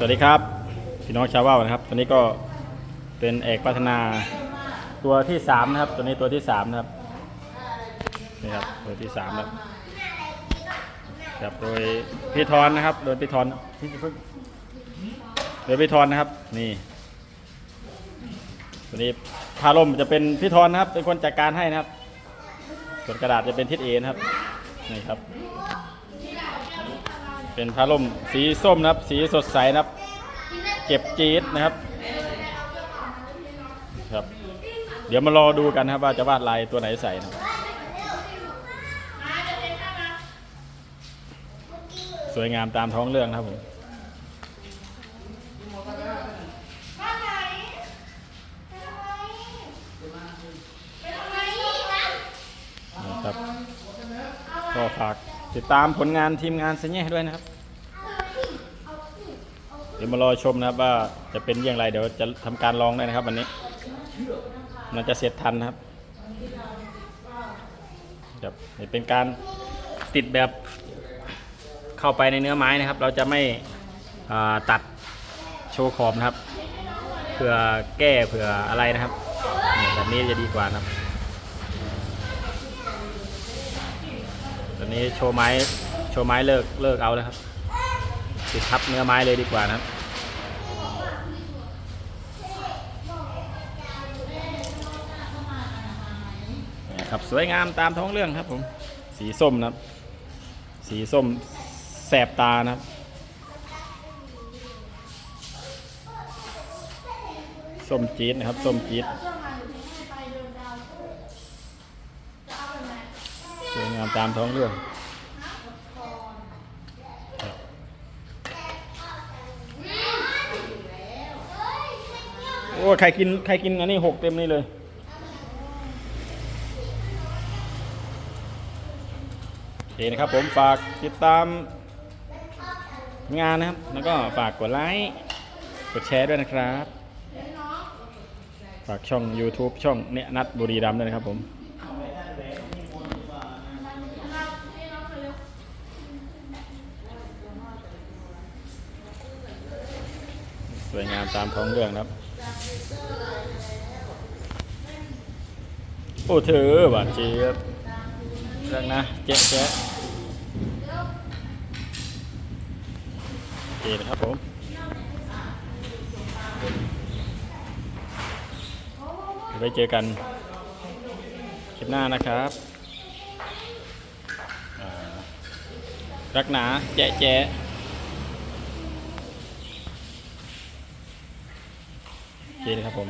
สวัสดีครับ พี่น้องชาวว่าวนะครับ ตัวนี้ก็เป็นเอกพัฒนาตัวที่สามนะครับ ตัวนี้ตัวที่สามนะครับนี่ครับตัวที่สามนะครับครับโดยพี่ทอนนะครับ โดยพี่ทอนพี่เพิ่งโดยพี่ทอนนะครับนี่ตัวนี้พาลมจะเป็นพี่ทอนนะครับ เป็นคนจัดการให้นะครับส่วนกระดาษจะเป็นทิศเอนะครับนี่ครับ เป็นพาร่มสีส้มนะครับ สีสดใสนะครับ เก็บจี๊ดนะครับครับ เดี๋ยวมารอดูกันครับว่าจะวาดลายตัวไหนใส่นะสวยงามตามท้องเรื่องครับผมนะครับก็ฝาก ติดตามผลงานทีมงานเซเน่ด้วยนะครับ เดี๋ยวมารอชมนะครับว่าจะเป็นอย่างไรเดี๋ยวจะทำการลองได้นะครับวันนี้มันจะเสร็จทันนะครับครับนี่เป็นการติดแบบเข้าไปในเนื้อไม้นะครับ เราจะไม่ตัดโชว์ขอบนะครับเผื่อแก้เผื่ออะไรนะครับแบบนี้จะดีกว่านะครับตอ นี้โชว์ไม้ โชว์ไม้เลิกเลิกเอาแล้วครับ ติดทับเนื้อไม้เลยดีกว่านะครับครับสวยงามตามท้องเรื่องครับผม สีส้มนะครับ สีส้มแสบตานะครับ ส้มจี๊ดนะครับ ส้มจี๊ดสวย งามตามท้องเรื่องโอ้ใครกินใครกินอันนี้หกเต็มนี่เลยโอเคนะครับผมฝากติดตามงานนะครับ แล้วก็ฝากกดไลค์กดแชร์ด้วยนะครับ ฝากช่อง YouTube ช่องเนยนัดบุรีรัมย์ด้วยนะครับผม สวยงามตามท้องเรื่องครับ โอ้เธอบาดเจ็บเรื่องนะเจ๊ะเจ๊ะโอเคนะครับผมไว้เจอกันคลิปหน้านะครับรักหนาแจ๊ะแจ๊ะโอเค นะครับผม